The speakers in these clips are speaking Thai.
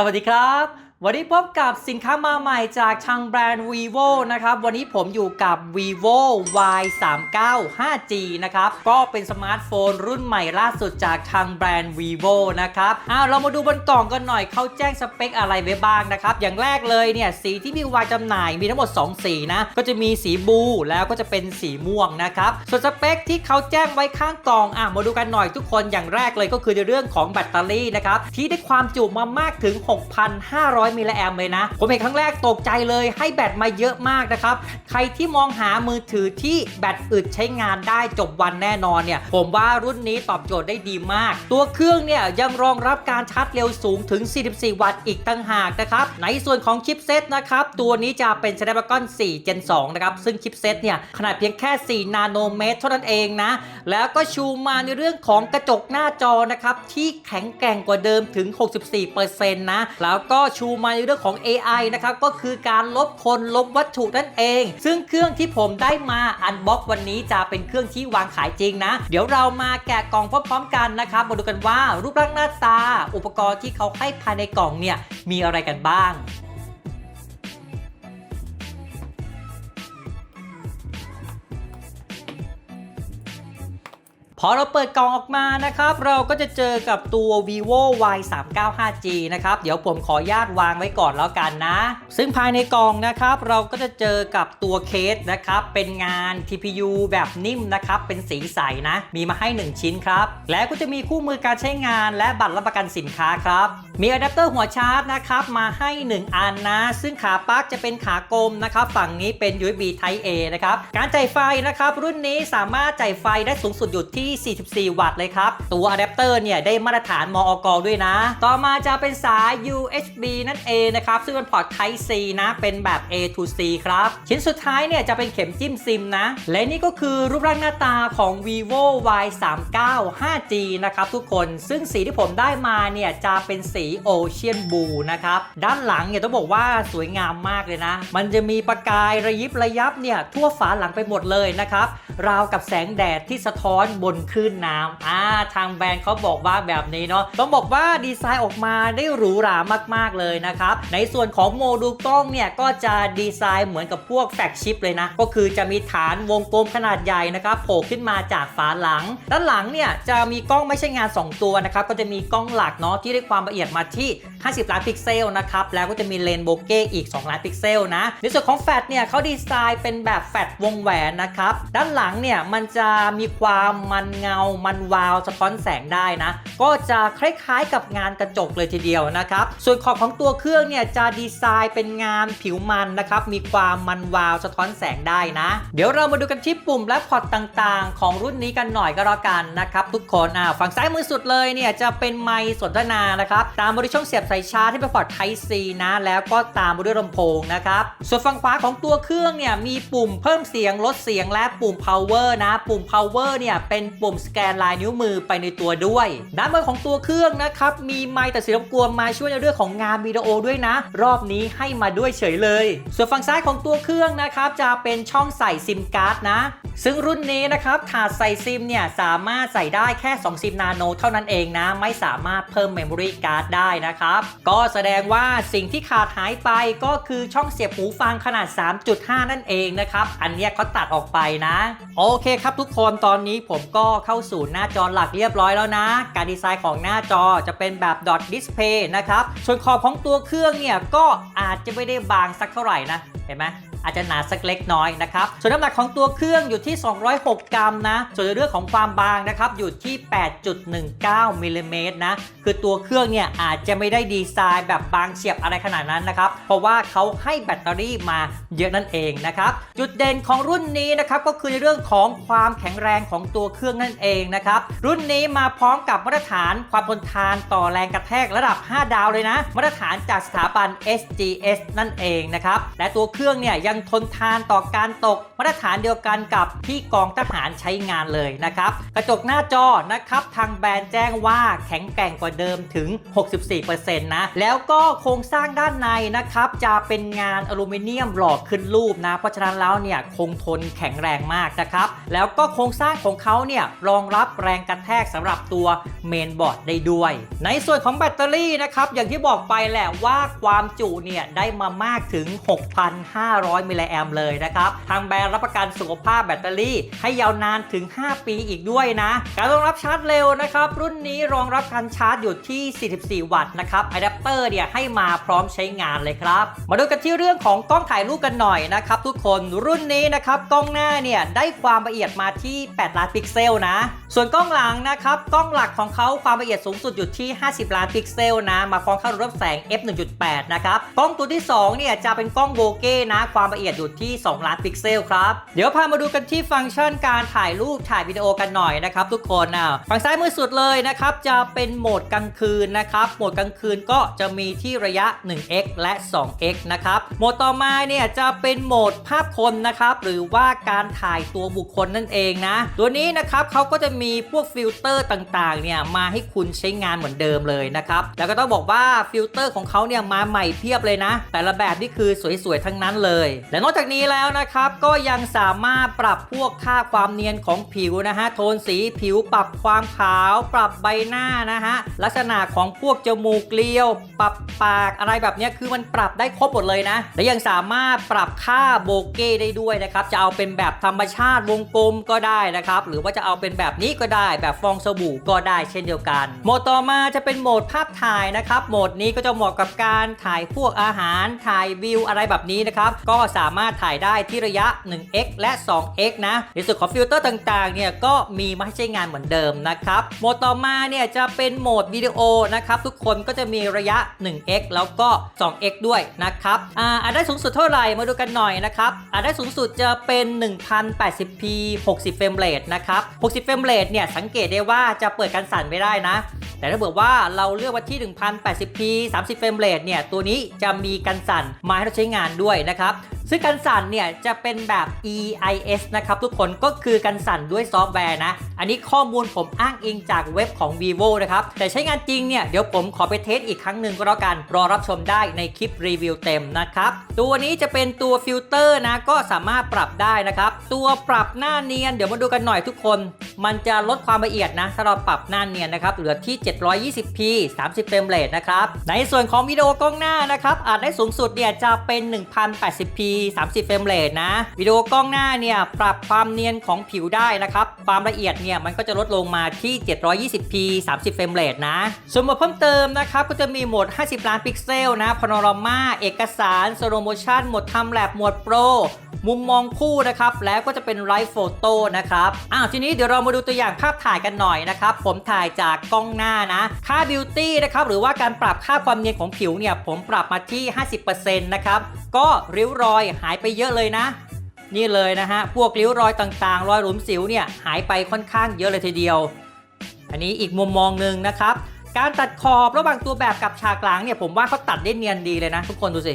สวัสดีครับวันนี้พบกับสินค้ามาใหม่จากทางแบรนด์ vivo นะครับ วันนี้ผมอยู่กับ vivo y 3 9 5g นะครับ ก็เป็นสมาร์ทโฟนรุ่นใหม่ล่าสุดจากทางแบรนด์ vivo นะครับอ้าวเรามาดูบนกล่องกันหน่อยเขาแจ้งสเปคอะไรไว้บ้างนะครับ อย่างแรกเลยเนี่ย สีที่มีวางจำหน่ายมีทั้งหมด 2 สีนะ ก็จะมีสีบลูแล้วก็จะเป็นสีม่วงนะครับ ส่วนสเปคที่เขาแจ้งไว้ข้างกล่องอะมาดูกันหน่อยทุกคนอย่างแรกเลยก็คือในเรื่องของแบตเตอรี่นะครับที่ได้ความจุมามากถึง 6,500มิลลิแอมเลยนะ ผมเห็นครั้งแรกตกใจเลยให้แบตมาเยอะมากนะครับ ใครที่มองหามือถือที่แบตอึดใช้งานได้จบวันแน่นอนเนี่ย ผมว่ารุ่นนี้ตอบโจทย์ได้ดีมาก ตัวเครื่องเนี่ยยังรองรับการชาร์จเร็วสูงถึง 44 วัตต์อีกตั้งหากนะครับ ในส่วนของชิปเซตนะครับ ตัวนี้จะเป็น Snapdragon 4 Gen 2 นะครับ ซึ่งชิปเซตเนี่ยขนาดเพียงแค่ 4 นาโนเมตรเท่านั้นเองนะ แล้วก็ชูมาในเรื่องของกระจกหน้าจอนะครับ ที่แข็งแกร่งกว่าเดิมถึง 64%นะ แล้วก็ชูมาในเรื่องของ AI นะครับก็คือการลบคนลบวัตถุนั่นเอง ซึ่งเครื่องที่ผมได้มาอันบ็อกวันนี้จะเป็นเครื่องที่วางขายจริงนะ เดี๋ยวเรามาแกะกล่องพร้อมๆกันนะครับมาดูกันว่ารูปร่างหน้าตา อุปกรณ์ที่เขาให้ภายในกล่องเนี่ยมีอะไรกันบ้าง พอเราเปิดกล่องออกมานะครับ เราก็จะเจอกับตัว vivo y 3 9 5 g นะครับ เดี๋ยวผมขออนุญาตวางไว้ก่อนแล้วกันนะ ซึ่งภายในกล่องนะครับ เราก็จะเจอกับตัวเคสนะครับ เป็นงาน TPU แบบนิ่มนะครับ เป็นสีใสนะ มีมาให้ 1 ชิ้นครับ และก็จะมีคู่มือการใช้งานและบัตรรับประกันสินค้าครับ มีอะแดปเตอร์หัวชาร์จนะครับ มาให้ 1 อันนะ ซึ่งขาปลั๊กจะเป็นขากลมนะครับ ฝั่งนี้เป็น USB Type A นะครับ การจ่ายไฟนะครับ รุ่นนี้สามารถจ่ายไฟได้สูงสุดอยู่ที่44 วัตต์เลยครับ ตัวอะแดปเตอร์เนี่ยได้มาตรฐานมอกด้วยนะ ต่อมาจะเป็นสาย USB นั่นเองนะครับ ซึ่งเป็นพอร์ต Type C นะ เป็นแบบ A to C ครับ ชิ้นสุดท้ายเนี่ยจะเป็นเข็มจิ้มซิมนะ และนี่ก็คือรูปร่างหน้าตาของ vivo y 3 9 5g นะครับทุกคน ซึ่งสีที่ผมได้มาเนี่ยจะเป็นสี Ocean Blue นะครับ ด้านหลังเนี่ยต้องบอกว่าสวยงามมากเลยนะ มันจะมีประกายระยิบระยับเนี่ยทั่วฝาหลังไปหมดเลยนะครับ ราวกับแสงแดดที่สะท้อนบนคลื่นน้ำอ่าทางแบรนด์เขาบอกว่าแบบนี้เนาะต้องบอกว่าดีไซน์ออกมาได้หรูหรามาก ๆ เลยนะครับ ในส่วนของโมดูลกล้องเนี่ย ก็จะดีไซน์เหมือนกับพวกแฟกชิปเลยนะ ก็คือจะมีฐานวงกลมขนาดใหญ่นะครับโผล่ขึ้นมาจากฝาหลัง ด้านหลังเนี่ย จะมีกล้องไม่ใช่งาน 2 ตัวนะครับ ก็จะมีกล้องหลักเนาะที่ได้ความละเอียดมาที่ 50 ล้านพิกเซลนะครับแล้วก็จะมีเลนส์โบเก้อีก 2 ล้านพิกเซลนะในส่วนของแฟลชเนี่ยเขาดีไซน์เป็นแบบแฟลชวงแหวนนะครับด้านหลังเนี่ยมันจะมีความมันเงา มันวาวสะท้อนแสงได้นะ ก็จะคล้ายๆกับงานกระจกเลยทีเดียวนะครับ ส่วนขอบของตัวเครื่องเนี่ยจะดีไซน์เป็นงานผิวมันนะครับ มีความมันวาวสะท้อนแสงได้นะ เดี๋ยวเรามาดูกันที่ปุ่มและพอร์ตต่างๆ ของรุ่นนี้กันหน่อยก็แล้วกันนะครับทุกคนอ่าฝั่งซ้ายมือสุดเลยเนี่ยจะเป็นไมค์สนทนานะครับ ตามมาด้วยช่องเสียบสายชาร์จที่เป็นพอร์ต Type C นะ แล้วก็ตามมาด้วยลำโพงนะครับ ส่วนฝั่งขวาของตัวเครื่องเนี่ยมีปุ่มเพิ่มเสียงลดเสียงและปุ่ม power นะ ปุ่ม power เนี่ยเป็นปุ่มสแกนลายนิ้วมือไปในตัวด้วย ด้านบนของตัวเครื่องนะครับ มีไมค์แต่สีรบกวนมาช่วยในเรื่องของงานวิดีโอด้วยนะ รอบนี้ให้มาด้วยเฉยเลย ส่วนฝั่งซ้ายของตัวเครื่องนะครับจะเป็นช่องใส่ซิมการ์ดนะ ซึ่งรุ่นนี้นะครับถาดใส่ซิมเนี่ยสามารถใส่ได้แค่2ซิมนาโนเท่านั้นเองนะ ไม่สามารถเพิ่มเมมโมรี่การ์ดได้นะครับ ก็แสดงว่าสิ่งที่ขาดหายไปก็คือช่องเสียบหูฟังขนาด 3.5 นั่นเองนะครับ อันนี้เขาตัดออกไปนะ โอเคครับทุกคนตอนนี้ผมก็เข้าสู่หน้าจอหลักเรียบร้อยแล้วนะ การดีไซน์ของหน้าจอจะเป็นแบบ dot display นะครับ ส่วนขอบของตัวเครื่องเนี่ยก็อาจจะไม่ได้บางสักเท่าไหร่นะ เห็นไหม อาจจะหนาสักเล็กน้อยนะครับ ส่วนน้ำหนักของตัวเครื่องอยู่ที่ 206 กรัมนะ ส่วนเรื่องของความบางนะครับอยู่ที่ 8.19มิลลิเมตรนะ คือตัวเครื่องเนี่ยอาจจะไม่ได้ดีไซน์แบบบางเฉียบอะไรขนาดนั้นนะครับ เพราะว่าเขาให้แบตเตอรี่มาเยอะนั่นเองนะครับ จุดเด่นของรุ่นนี้นะครับก็คือในเรื่องของความแข็งแรงของตัวเครื่องนั่นเองนะครับ รุ่นนี้มาพร้อมกับมาตรฐานความทนทานต่อแรงกระแทกระดับ 5 ดาวเลยนะ มาตรฐานจากสถาบัน SGS นั่นเองนะครับ และตัวเครื่องเนี่ยยังทนทานต่อการตกมาตรฐานเดียวกันกับที่กองทหารใช้งานเลยนะครับ กระจกหน้าจอนะครับ ทางแบรนด์แจ้งว่าแข็งแกร่งกว่าเดิมถึง 64%นะ แล้วก็โครงสร้างด้านในนะครับ จะเป็นงานอลูมิเนียมหล่อขึ้นรูปนะ เพราะฉะนั้นแล้วเนี่ยคงทนแข็งแรงมากนะครับ แล้วก็โครงสร้างของเขาเนี่ยรองรับแรงกระแทกสำหรับตัวเมนบอร์ดได้ด้วย ในส่วนของแบตเตอรี่นะครับ อย่างที่บอกไปแหละว่าความจุเนี่ยได้มามากถึง 6,500มิลลิแอมเลยนะครับ ทางแบรนด์รับประกันสุขภาพแบตเตอรี่ ให้ยาวนานถึง 5 ปีอีกด้วยนะ การรองรับชาร์จเร็วนะครับ รุ่นนี้รองรับการชาร์จอยู่ที่ 44 วัตต์นะครับอะแดปเตอร์เนี่ยให้มาพร้อมใช้งานเลยครับ มาดูกันที่เรื่องของกล้องถ่ายรูปกันหน่อยนะครับทุกคนรุ่นนี้นะครับกล้องหน้าเนี่ยได้ความละเอียดมาที่ 8 ล้านพิกเซลนะ ส่วนกล้องหลังนะครับกล้องหลักของเขาความละเอียดสูงสุดอยู่ที่ 50 ล้านพิกเซลนะ มาพร้อมเข้าระบบแสง f 1.8 นะครับกล้องตัวที่2เนี่ยจะเป็นกล้องโบเก้นะความละเอียดอยู่ที่ 2 ล้านพิกเซลครับ เดี๋ยวพามาดูกันที่ฟังก์ชันการถ่ายรูปถ่ายวิดีโอกันหน่อยนะครับทุกคนนะฝั่งซ้ายมือสุดเลยนะครับจะเป็นโหมดกลางคืนนะครับโหมดกลางคืนก็จะมีที่ระยะ 1x และ 2x นะครับโหมดต่อมาเนี่ยจะเป็นโหมดภาพคนนะครับหรือว่าการถ่ายตัวบุคคลนั่นเองนะ ตัวนี้นะครับเขาก็จะมีพวกฟิลเตอร์ต่างๆเนี่ยมาให้คุณใช้งานเหมือนเดิมเลยนะครับแล้วก็ต้องบอกว่าฟิลเตอร์ของเขาเนี่ยมาใหม่เพียบเลยนะ แต่ละแบบนี่คือสวยๆทั้งนั้นเลยและนอกจากนี้แล้วนะครับก็ยังสามารถปรับพวกค่าความเนียนของผิวนะฮะโทนสีผิวปรับความขาว ปรับใบหน้านะฮะลักษณะของพวกจมูกเกลียว ปรับปากอะไรแบบนี้คือมันปรับได้ครบหมดเลยนะ และยังสามารถปรับค่าโบเก้ได้ด้วยนะครับจะเอาเป็นแบบธรรมชาติวงกลมก็ได้นะครับหรือว่าจะเอาเป็นแบบนี้ก็ได้แบบฟองสบู่ก็ได้เช่นเดียวกัน โหมดต่อมาจะเป็นโหมดภาพถ่ายนะครับโหมดนี้ก็จะเหมาะกับการถ่ายพวกอาหารถ่ายวิวอะไรแบบนี้นะครับก็สามารถถ่ายได้ที่ระยะ 1x และ 2x นะ ในส่วนของฟิลเตอร์ต่างๆ เนี่ยก็มีมาให้ใช้งานเหมือนเดิมนะครับ โหมดต่อมาเนี่ยจะเป็นโหมดวิดีโอนะครับทุกคนก็จะมีระยะ 1x แล้วก็ 2x ด้วยนะครับอ่าอันได้สูงสุดเท่าไหร่มาดูกันหน่อยนะครับอันได้สูงสุดจะเป็น 1080p 60เฟรมเรทนะครับ 60 เฟรมเรทเนี่ยสังเกตได้ว่าจะเปิดการสั่นไม่ได้นะ แต่ถ้าเกิดว่าเราเลือกว่าที่ 1080p 30 เฟรมเรทเนี่ยตัวนี้จะมีกันสั่นมาให้เราใช้งานด้วยนะครับ ซึ่งกันสั่นเนี่ยจะเป็นแบบ EIS นะครับทุกคนก็คือกันสั่นด้วยซอฟต์แวร์นะ อันนี้ข้อมูลผมอ้างอิงจากเว็บของ vivo นะครับ แต่ใช้งานจริงเนี่ยเดี๋ยวผมขอไปเทสอีกครั้งหนึ่งก็แล้วกัน รอรับชมได้ในคลิปรีวิวเต็มนะครับ ตัวนี้จะเป็นตัวฟิลเตอร์นะก็สามารถปรับได้นะครับ ตัวปรับหน้าเนียนเดี๋ยวมาดูกันหน่อยทุกคน มันจะลดความละเอียดนะ ถ้าเราปรับหน้าเนียนนะครับ เหลือที่ 720p 30เฟรมเรทนะครับ ในส่วนของวิดีโอกล้องหน้านะครับ อาจได้สูงสุดเนี่ยจะเป็น 1080p 30เฟรมเรทนะ วิดีโอกล้องหน้าเนี่ยปรับความเนียนของผิวได้นะครับ ความละเอียดเนี่ยมันก็จะลดลงมาที่ 720p 30เฟรมเรทนะ ส่วนโหมดเพิ่มเติมนะครับ ก็จะมีโหมด 50 ล้านพิกเซลนะพาโนรามาเอกสารสโลโมชันโหมดทำแลบโหมดโปร มุมมองคู่นะครับ แล้วก็จะเป็นไลฟ์โฟโต้นะครับอ้าวทีนี้เดี๋ยวเรามาดูตัวอย่างภาพถ่ายกันหน่อยนะครับ ผมถ่ายจากกล้องหน้านะ ค่าบิวตี้นะครับ หรือว่าการปรับค่าความเนียนของผิวเนี่ย ผมปรับมาที่ 50%นะครับ ก็ริ้วรอยหายไปเยอะเลยนะ นี่เลยนะฮะ พวกริ้วรอยต่างๆ รอยหลุมสิวเนี่ยหายไปค่อนข้างเยอะเลยทีเดียว อันนี้อีกมุมมองหนึ่งนะครับ การตัดขอบระหว่างตัวแบบกับฉากหลังเนี่ยผมว่าเขาตัดได้เนียนดีเลยนะ ทุกคนดูสิ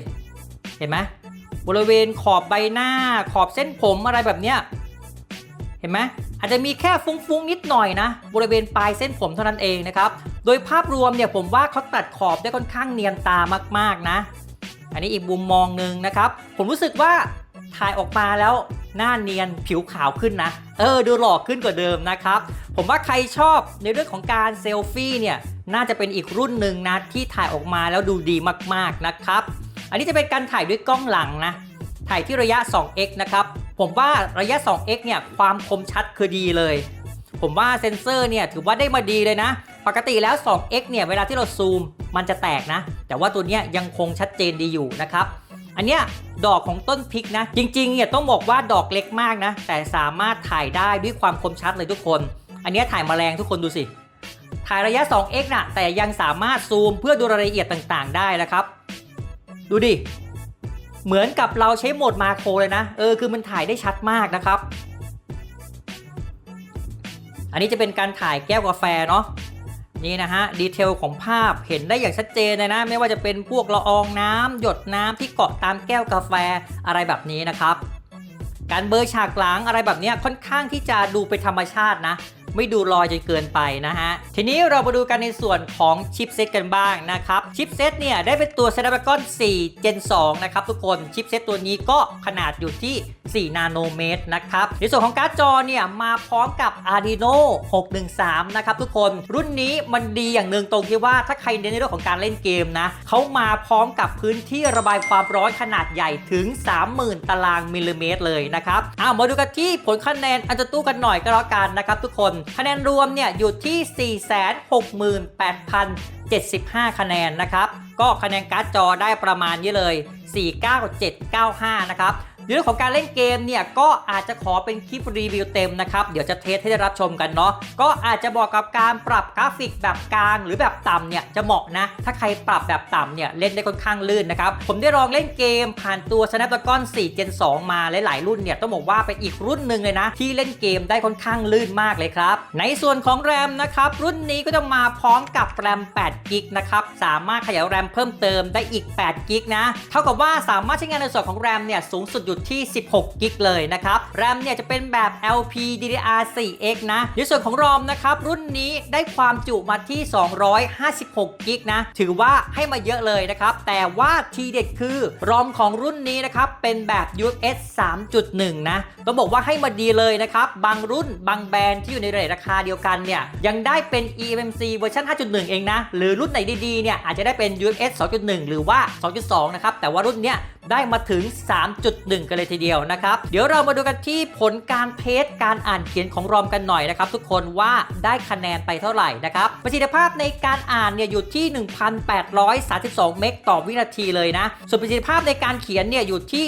เห็นไหม บริเวณขอบใบหน้า ขอบเส้นผมอะไรแบบเนี้ยเห็นไหมอาจจะมีแค่ฟุ้งๆนิดหน่อยนะ บริเวณปลายเส้นผมเท่านั้นเองนะครับ โดยภาพรวมเนี่ยผมว่าเขาตัดขอบได้ค่อนข้างเนียนตามากๆนะ อันนี้อีกมุมมองหนึ่งนะครับ ผมรู้สึกว่าถ่ายออกมาแล้วหน้าเนียนผิวขาวขึ้นนะ เออ ดูหล่อขึ้นกว่าเดิมนะครับ ผมว่าใครชอบในเรื่องของการเซลฟี่เนี่ย น่าจะเป็นอีกรุ่นหนึ่งนะที่ถ่ายออกมาแล้วดูดีมากๆนะครับ อันนี้จะเป็นการถ่ายด้วยกล้องหลังนะ ถ่ายที่ระยะ 2x นะครับ ผมว่าระยะ 2x เนี่ยความคมชัดคือดีเลย ผมว่าเซนเซอร์เนี่ยถือว่าได้มาดีเลยนะ ปกติแล้ว 2x เนี่ยเวลาที่เราซูมมันจะแตกนะ แต่ว่าตัวเนี้ยยังคงชัดเจนดีอยู่นะครับอันเนี้ยดอกของต้นพริกนะ จริงๆเนี่ยต้องบอกว่าดอกเล็กมากนะ แต่สามารถถ่ายได้ด้วยความคมชัดเลยทุกคน อันเนี้ยถ่ายแมลงทุกคนดูสิ ถ่ายระยะ 2x นะแต่ยังสามารถซูมเพื่อดูรายละเอียดต่างๆ ได้นะครับ ดูดิ เหมือนกับเราใช้โหมดมาโครเลยนะ เออ คือมันถ่ายได้ชัดมากนะครับ อันนี้จะเป็นการถ่ายแก้วกาแฟเนาะ นี่นะฮะ ดีเทลของภาพเห็นได้อย่างชัดเจนเลยนะ ไม่ว่าจะเป็นพวกละอองน้ำหยดน้ำที่เกาะตามแก้วกาแฟอะไรแบบนี้นะครับ การเบอร์ฉากหลังอะไรแบบเนี้ยค่อนข้างที่จะดูเป็นธรรมชาตินะ ไม่ดูลอยจนเกินไปนะฮะ ทีนี้เรามาดูกันในส่วนของชิปเซตกันบ้างนะครับ ชิปเซตเนี่ยได้เป็นตัว Snapdragon 4 Gen 2 นะครับทุกคน ชิปเซตตัวนี้ก็ขนาดอยู่ที่ 4 นาโนเมตรนะครับ ในส่วนของการ์ดจอเนี่ยมาพร้อมกับ Adreno 613 นะครับทุกคน รุ่นนี้มันดีอย่างหนึ่งตรงที่ว่าถ้าใครเน้นในเรื่องของการเล่นเกมนะเขามาพร้อมกับพื้นที่ระบายความร้อนขนาดใหญ่ถึง 30,000 ตารางมิลลิเมตรเลยนะครับอ้าวมาดูกันที่ผลคะแนนอันจะตู้กันหน่อยก็แล้วกันนะครับทุกคนคะแนนรวมเนี่ยอยู่ที่ 468,075 คะแนนนะครับ ก็คะแนนการ์ดจอได้ประมาณนี้เลย 49795 นะครับ ในเรื่องของการเล่นเกมเนี่ยก็อาจจะขอเป็นคลิปรีวิวเต็มนะครับเดี๋ยวจะเทสให้ได้รับชมกันเนาะก็อาจจะบอกกับการปรับกราฟิกแบบกลางหรือแบบต่ำเนี่ยจะเหมาะนะ ถ้าใครปรับแบบต่ำเนี่ยเล่นได้ค่อนข้างลื่นนะครับผมได้ลองเล่นเกมผ่านตัว Snapdragon 4 Gen 2 มาหลายๆรุ่นเนี่ยต้องบอกว่าเป็นอีกรุ่นหนึ่งเลยนะ ที่เล่นเกมได้ค่อนข้างลื่นมากเลยครับในส่วนของแรมนะครับรุ่นนี้ก็จะมาพร้อมกับแรม8กิกนะครับสามารถขยายแรมเพิ่มเติมได้อีก8กิกนะเท่ากับว่าสามารถใช้งานในส่วนของแรมเนี่ยสูงสุดอยู่ที่ 16 กิกเลยนะครับ แรมเนี่ยจะเป็นแบบ LPDDR4X นะ ในส่วนของรอมนะครับรุ่นนี้ได้ความจุมาที่ 256 กิกนะ ถือว่าให้มาเยอะเลยนะครับ แต่ว่าทีเด็ดคือรอมของรุ่นนี้นะครับเป็นแบบ UFS 3.1 นะต้องบอกว่าให้มาดีเลยนะครับ บางรุ่นบางแบรนด์ที่อยู่ในเรทราคาเดียวกันเนี่ยยังได้เป็น eMMC เวอร์ชัน5.1 เองนะ หรือรุ่นไหนดีๆเนี่ยอาจจะได้เป็น UFS 2.1 หรือว่า 2.2 นะครับ แต่ว่ารุ่นเนี้ยได้มาถึง 3.1 กันเลยทีเดียวนะครับ เดี๋ยวเรามาดูกันที่ผลการเทสการอ่านเขียนของรอมกันหน่อยนะครับ ทุกคนว่าได้คะแนนไปเท่าไหร่นะครับประสิทธิภาพในการอ่านเนี่ยอยู่ที่ 1,832 เมกต่อวินาทีเลยนะ ส่วนประสิทธิภาพในการเขียนเนี่ยอยู่ที่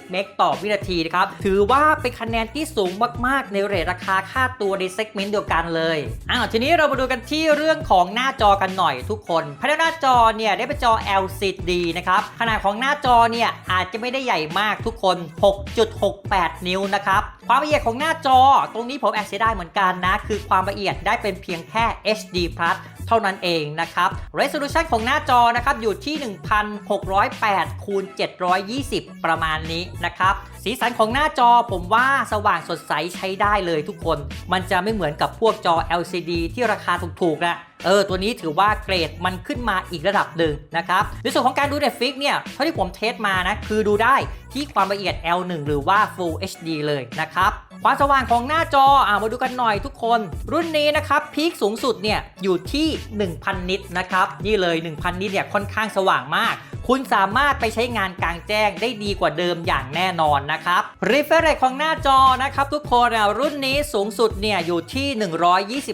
1,820 เมกต่อวินาทีนะครับถือว่าเป็นคะแนนที่สูงมาก ๆ ในเรทราคาค่าตัวในเซกเมนต์เดียวกันเลยอ้าวทีนี้เรามาดูกันที่เรื่องของหน้าจอกันหน่อยทุกคนภายในหน้าจอเนี่ยได้เป็นจอ LCD นะครับขนาดของหน้าจอเนี่ยอาจจะไม่ได้ใหญ่มากทุกคน 6.68 นิ้วนะครับ ความละเอียดของหน้าจอตรงนี้ผมแอบเสียดายเหมือนกันนะ คือความละเอียดได้เป็นเพียงแค่ HD Plus เท่านั้นเองนะครับ Resolution ของหน้าจอนะครับอยู่ที่ 1608คูณ720 ประมาณนี้นะครับ สีสันของหน้าจอผมว่าสว่างสดใสใช้ได้เลยทุกคน มันจะไม่เหมือนกับพวกจอ LCD ที่ราคาถูกๆนะเออ ตัวนี้ถือว่าเกรดมันขึ้นมาอีกระดับหนึ่งนะครับในส่วนของการดู Netflix เนี่ยเท่าที่ผมเทสมานะคือดูได้ที่ความละเอียด L1 หรือว่า Full HD เลยนะครับความสว่างของหน้าจออ่ามาดูกันหน่อยทุกคน รุ่นนี้นะครับพีคสูงสุดเนี่ยอยู่ที่ 1,000 นิตนะครับนี่เลย 1,000 นิตเนี่ยค่อนข้างสว่างมาก คุณสามารถไปใช้งานกลางแจ้งได้ดีกว่าเดิมอย่างแน่นอนนะครับ refresh rate ของหน้าจอนะครับทุกคนอะรุ่นนี้สูงสุดเนี่ยอยู่ที่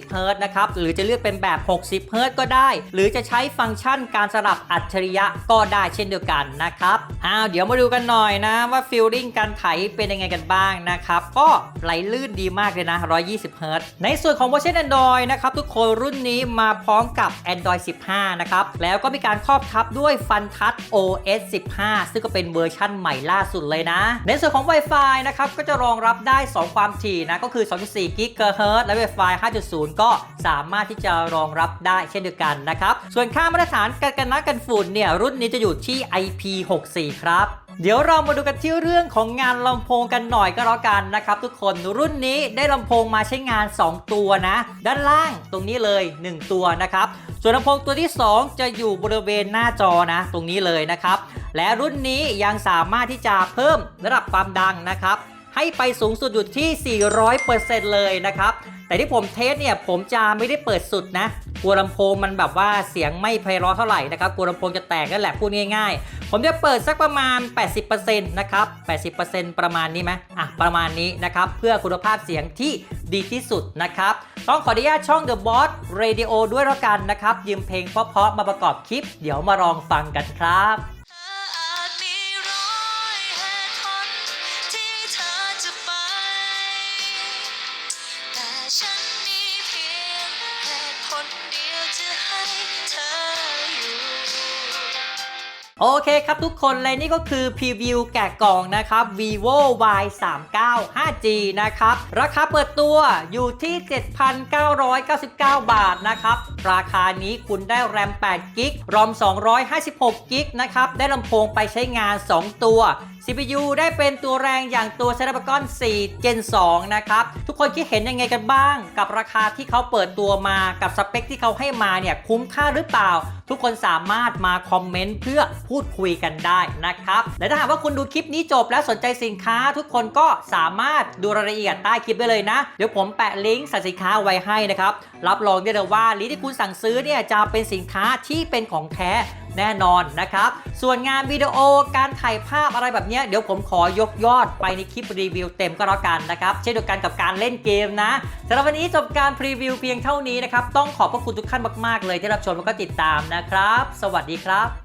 120เฮิรตนะครับหรือจะเลือกเป็นแบบ 60เฮิรตก็ได้ หรือจะใช้ฟังก์ชันการสลับอัจฉริยะก็ได้เช่นเดียวกันนะครับอ้าวเดี๋ยวมาดูกันหน่อยนะว่าฟีลลิ่งการไถเป็นยังไงกันบ้างนะครับ ก็ไหลลื่นดีมากเลยนะ 120เฮิรตในส่วนของเวอร์ชัน Android นะครับ ทุกคนรุ่นนี้มาพร้อมกับ Android 15 นะครับ แล้วก็มีการครอบทับด้วย Fun Touch OS 15 ซึ่งก็เป็นเวอร์ชั่นใหม่ล่าสุดเลยนะ ในส่วนของ Wi-Fi นะครับ ก็จะรองรับได้ 2 ความถี่นะ ก็คือ 2.4 GHz และ Wi-Fi 5.0 ก็สามารถที่จะรองรับได้เช่นเดียวกันนะครับ ส่วนค่ามาตรฐานกันกันน้ำกันฝุ่นเนี่ยรุ่นนี้จะอยู่ที่ IP64 ครับเดี๋ยวเรามาดูกันที่เรื่องของงานลำโพงกันหน่อยก็แล้วกันนะครับ ทุกคนรุ่นนี้ได้ลำโพงมาใช้งาน 2 ตัวนะ ด้านล่างตรงนี้เลย 1 ตัวนะครับ ส่วนลำโพงตัวที่ 2 จะอยู่บริเวณหน้าจอนะ ตรงนี้เลยนะครับ และรุ่นนี้ยังสามารถที่จะเพิ่มระดับความดังนะครับ ให้ไปสูงสุดอยู่ที่ 400%เลยนะครับ แต่ที่ผมเทสเนี่ยผมจะไม่ได้เปิดสุดนะกลัวลำโพงมันแบบว่าเสียงไม่ไพเราะเท่าไหร่นะครับกลัวลำโพงจะแตกนั่นแหละพูดง่ายๆ ผมจะเปิดสักประมาณ 80%นะครับ80%ประมาณนี้ไหมอะประมาณนี้นะครับเพื่อคุณภาพเสียงที่ดีที่สุดนะครับต้องขออนุญาตช่อง The Boss Radio ด้วยแล้วกันนะครับยืมเพลงเพราะๆมาประกอบคลิป เดี๋ยวมาลองฟังกันครับ โอเคครับทุกคนเลยนี่ก็คือพรีวิวแกะกล่องนะครับ vivo y 3 9 5g นะครับ ราคาเปิดตัวอยู่ที่ 7,999 บาทนะครับ ราคานี้คุณได้แรม8กิกรอม256กิกนะครับ ได้ลำโพงไปใช้งาน 2 ตัว CPU ได้เป็นตัวแรงอย่างตัว Snapdragon 4 Gen 2 นะครับ ทุกคนคิดเห็นยังไงกันบ้าง กับราคาที่เขาเปิดตัวมากับสเปคที่เขาให้มาเนี่ยคุ้มค่าหรือเปล่า ทุกคนสามารถมาคอมเมนต์เพื่อพูดคุยกันได้นะครับ และถ้าหากว่าคุณดูคลิปนี้จบแล้วสนใจสินค้า ทุกคนก็สามารถดูรายละเอียดใต้คลิปได้เลยนะ เดี๋ยวผมแปะลิงก์สั่งสินค้าไว้ให้นะครับรับรองได้เลยว่าลิงก์ที่คุณสั่งซื้อเนี่ยจะเป็นสินค้าที่เป็นของแท้ แน่นอนนะครับ ส่วนงานวิดีโอการถ่ายภาพอะไรแบบนี้เดี๋ยวผมขอยกยอดไปในคลิปรีวิวเต็มก็แล้วกันนะครับ เช่นเดียวกันกับการเล่นเกมนะสำหรับวันนี้จบการพรีวิวเพียงเท่านี้นะครับ ต้องขอบพระคุณทุกท่านมาก ๆ เลยที่รับชมแล้วก็ติดตามนะครับ สวัสดีครับ